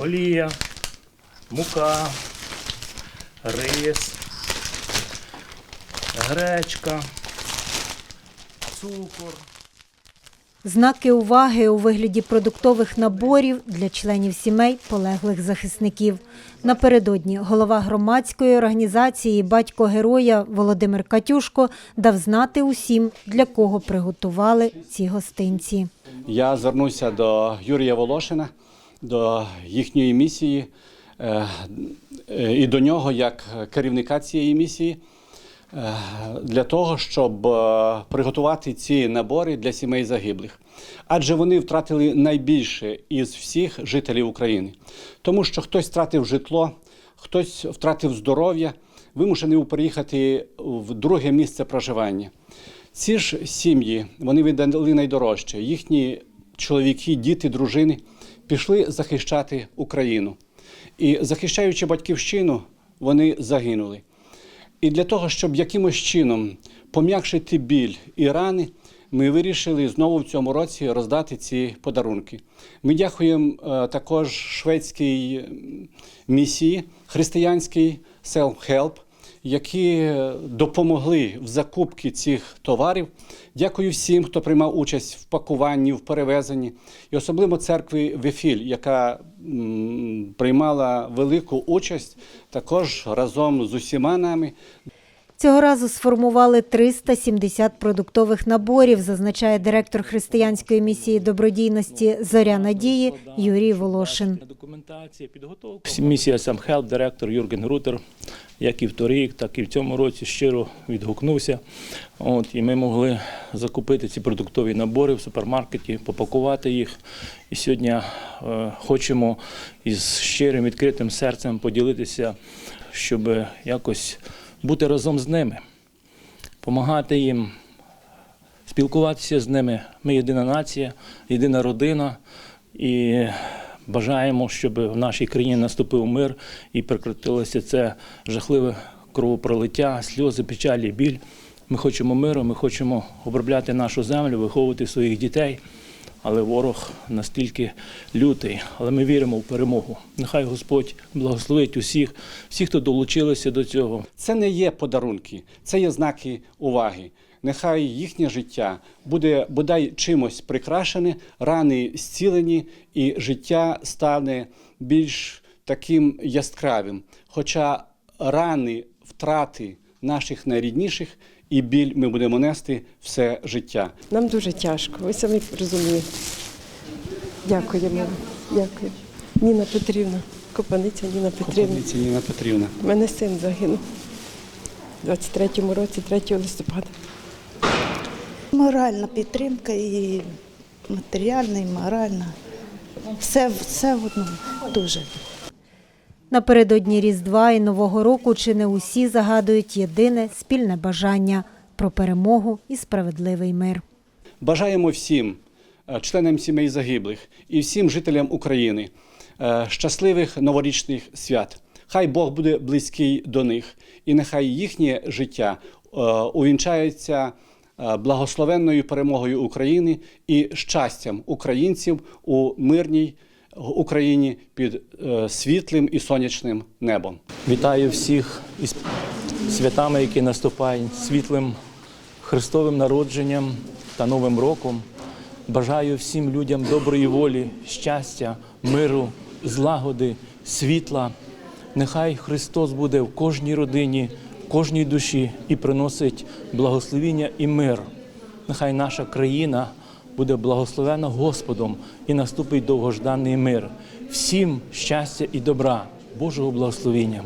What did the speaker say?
олія, мука, рис, гречка, цукор. Знаки уваги у вигляді продуктових наборів для членів сімей полеглих захисників. Напередодні голова громадської організації Батько героя Володимир Катюшко дав знати усім, для кого приготували ці гостинці. Я звернувся до Юрія Волошина, до їхньої місії е, і до нього як керівника цієї місії е, для того, щоб е, приготувати ці набори для сімей загиблих. Адже вони втратили найбільше із всіх жителів України, тому що хтось втратив житло, хтось втратив здоров'я, вимушений був переїхати в друге місце проживання. Ці ж сім'ї вони віддали найдорожче. Їхні чоловіки, діти, дружини пішли захищати Україну. І захищаючи батьківщину, вони загинули. І для того, щоб якимось чином пом'якшити біль і рани, ми вирішили знову в цьому році роздати ці подарунки. Ми дякуємо е, також шведській місії християнській Self-Help, які допомогли в закупці цих товарів. Дякую всім, хто приймав участь в пакуванні, в перевезенні, і особливо церкві Вефіль, яка приймала велику участь також разом з усіма нами. Цього разу сформували 370 продуктових наборів, зазначає директор християнської місії добродійності Зоря Надії Юрій Волошин. Місія Самхелп, директор Юрген Рутер, як і в торік, так і в цьому році щиро відгукнувся. От, і ми могли закупити ці продуктові набори в супермаркеті, попакувати їх. І сьогодні е, хочемо із щирим відкритим серцем поділитися, щоб якось бути разом з ними, допомагати їм, спілкуватися з ними. Ми єдина нація, єдина родина і бажаємо, щоб в нашій країні наступив мир і прекратилося це жахливе кровопролиття, сльози, печалі, біль. Ми хочемо миру, ми хочемо обробляти нашу землю, виховувати своїх дітей. Але ворог настільки лютий, але ми віримо в перемогу. Нехай Господь благословить усіх, всіх, хто долучилися до цього. Це не є подарунки, це є знаки уваги. Нехай їхнє життя буде бодай чимось прикрашене, рани зцілені, і життя стане більш таким яскравим. Хоча рани, втрати наших найрідніших і біль ми будемо нести все життя. Нам дуже тяжко, ви самі розумієте. Дякуємо. Дякую. Ніна Петрівна, Копаниця Ніна Петрівна. Копаниця Ніна Петрівна. У мене син загинув у 23-му році, 3 листопада. Моральна підтримка і матеріальна, і моральна. Все, все в одному дуже. Напередодні Різдва і Нового року чи не усі загадують єдине спільне бажання про перемогу і справедливий мир. Бажаємо всім е, членам сімей загиблих і всім жителям України е, щасливих новорічних свят. Хай Бог буде близький до них, і нехай їхнє життя е, увінчається благословенною перемогою України і щастям українців у мирній Україні під е, світлим і сонячним небом. Вітаю всіх із святами, які наступають, світлим Христовим народженням та Новим роком. Бажаю всім людям доброї волі, щастя, миру, злагоди, світла. Нехай Христос буде в кожній родині, в кожній душі і приносить благословіння і мир. Нехай наша країна буде благословена Господом і наступить довгожданий мир. Всім щастя і добра, Божого благословіння.